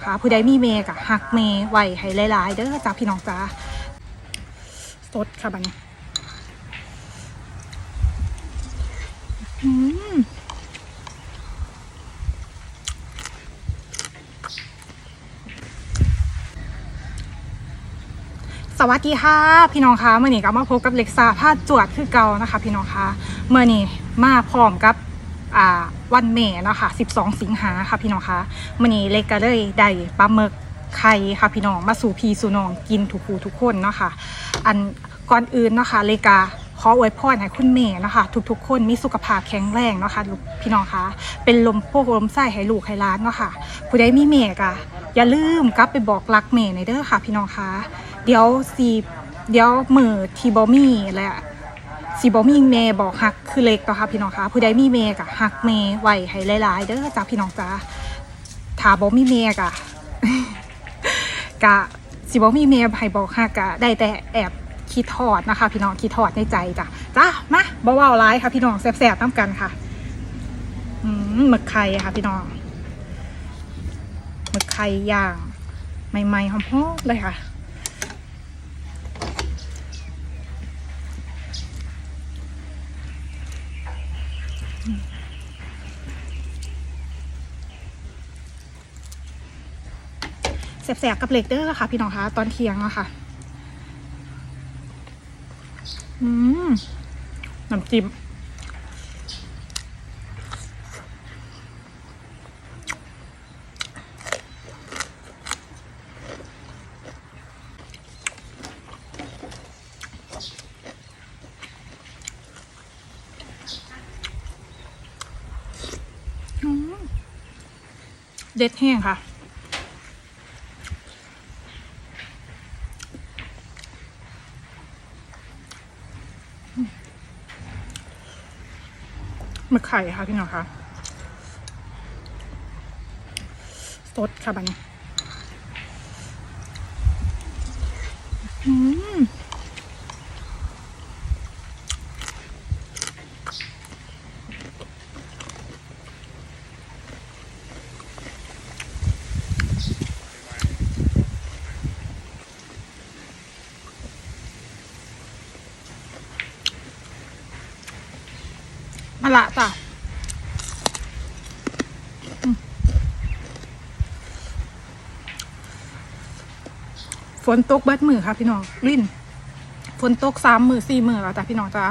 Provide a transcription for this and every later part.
องคะ ผู้ใดมีเมกะหักเมย์ไว้ให้หลายๆเด้อจ้าพี่น้องจ้าสดค่ะบัดนี้อืมสวัสดีค่ะ พี่น้องคะเมื่อนี้ก็มาพบกับเล็กซาผ้าจวดคือเก่านะคะ พี่น้องคะเมื่อนี้มาพร้อมกับอ่า วันเมษเนาะค่ะ 12 สิงหาค่ะพี่น้องคะมื่อนี้เล็กก็เลยได้ปลาหมึกไข่ค่ะพี่น้องมาสู่พีสู่น้องกินทุกคูทุกคนเนาะค่ะ อันก่อนอื่นเนาะค่ะเลกาขออวยพรให้คุณเมย์นะคะทุกๆ คนมีสุขภาพแข็งแรงเนาะค่ะพี่น้องคะเป็นลมโพกลมไส้ให้ลูกให้ล้านเนาะค่ะผู้ใดมีเมย์กะอย่าลืมกลับไปบอกรักเมย์ในเด้อค่ะ พี่น้องคะเดี๋ยวสีเดี๋ยวมือทีบอมี่และ สิบอมีเมย์บอกฮักคือเล็กต่อค่ะพี่น้องคะผู้ใดมีเมย์กะฮักเมย์ไว้ให้หลายๆเด้อจ้าพี่น้องจ้าถ้าบอมีเมย์กะกะสิบอมีเมย์ให้บอกฮักกะได้แต่แอบคิดทอดนะคะ พี่น้องคิดทอดในใจจ้ะจ้ามาบ่เว้าร้ายค่ะ พี่น้องแซ่บๆน้ำกันค่ะอืมหมึกไข่ค่ะพี่น้องหมึกไข่ย่างใหม่ๆหอมๆเลยค่ะ แสบๆกับเหล็กเด้อค่ะ พี่น้องคะตอนเที่ยงอะค่ะ อืมน้ำจิ้มอืมเด็ดแห้งค่ะ มึกไข่ค่ะพี่น้องคะสดค่ะบันนี้อืมมา ละจ้ะฝนตกเบิดมือค่ะพี่น้องลิ้นฝนตกสามมือสี่มือแล้วจ้ะพี่น้องจ้า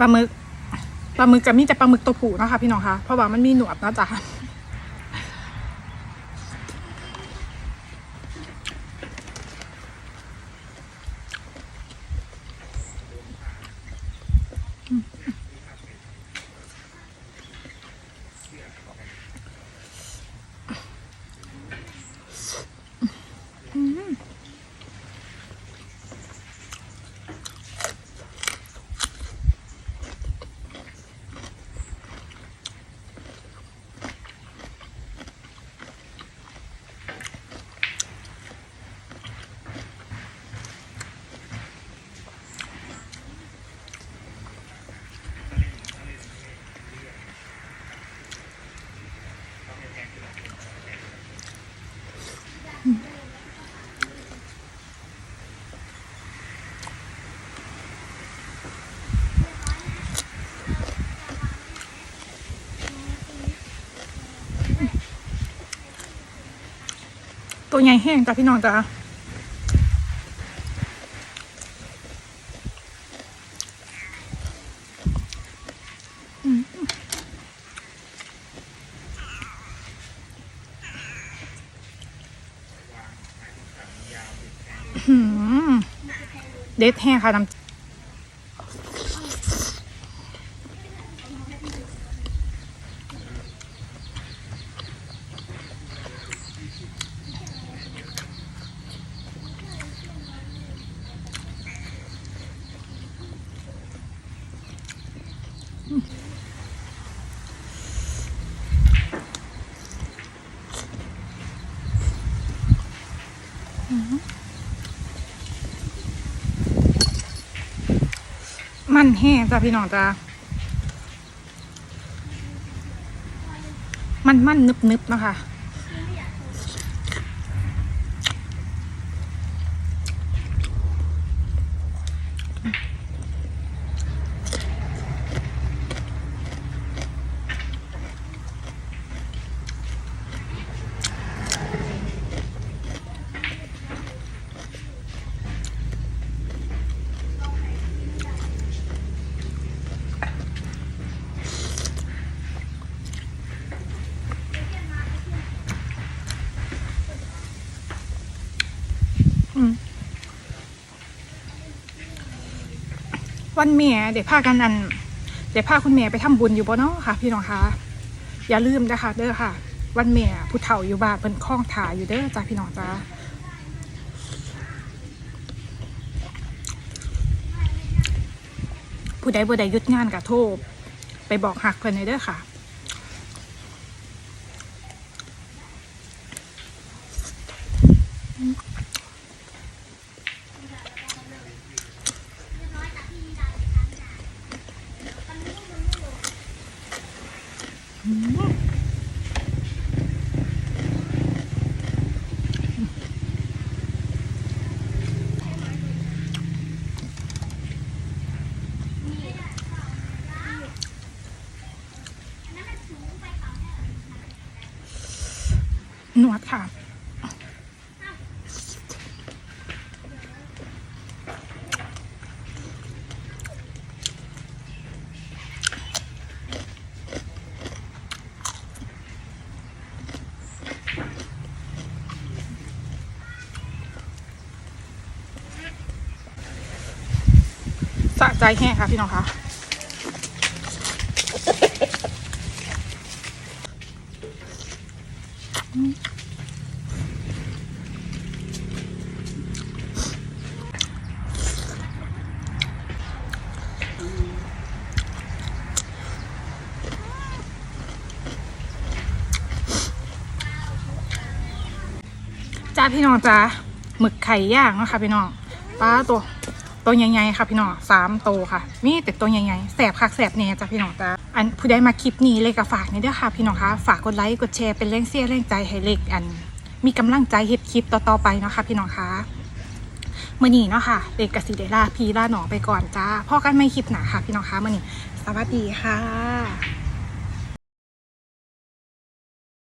ปลาหมึกปลาหมึกกับมีแต่ปลาหมึกตัวผู้นะคะพี่น้องคะเพราะว่ามันมีหนวดนะจ้ะ ตัวใหญ่แห้งจ้ะพี่น้องจ้าอืมเด็ดแห้งค่ะน้ำ มันแห้งจ้ะพี่น้องจ้ะมันมันนึบนึบๆนะคะ วันแม่เดี๋ยวพากันอันเดี๋ยวพาคุณแม่ไปทำบุญอยู่บ่เนาะค่ะ พี่น้องคะอย่าลืมนะคะเด้อค่ะ วันแม่ผู้เฒ่าอยู่บ้านเป็นคล้องถ่ายอยู่เด้อจ้าพี่น้องจ้าผู้ใดบ่ได้ยุดงานกะโทรไปบอกหักเพิ่นเลยเด้อค่ะ นวดค่ะ สะใจแห้งค่ะพี่น้องคะ จ้าพี่น้องจ้าหมึกไข่ย่างนะคะพี่น้องปลาตัว ตัวใหญ่ๆค่ะพี่น้องสามโตค่ะมีแต่ตัวใหญ่ๆแสบคักแสบแน่จ้าพี่น้องจ้าอันผู้ใดมาคลิปนี้เลยก็ฝากนี่ด้วยค่ะพี่น้องคะฝากกดไลค์กดแชร์เป็นแรงเสียแรงใจให้เล็กอัน มีกำลังใจเฮ็ดคลิปต่อๆไปเนาะค่ะพี่น้องคะมื่อนี้เนาะค่ะเด็กกสิเดล่าพีล่าหนอไปก่อนจ้าพ่อกันไม่คลิปหนาค่ะพี่น้องคะมื่อนี้สวัสดีค่ะ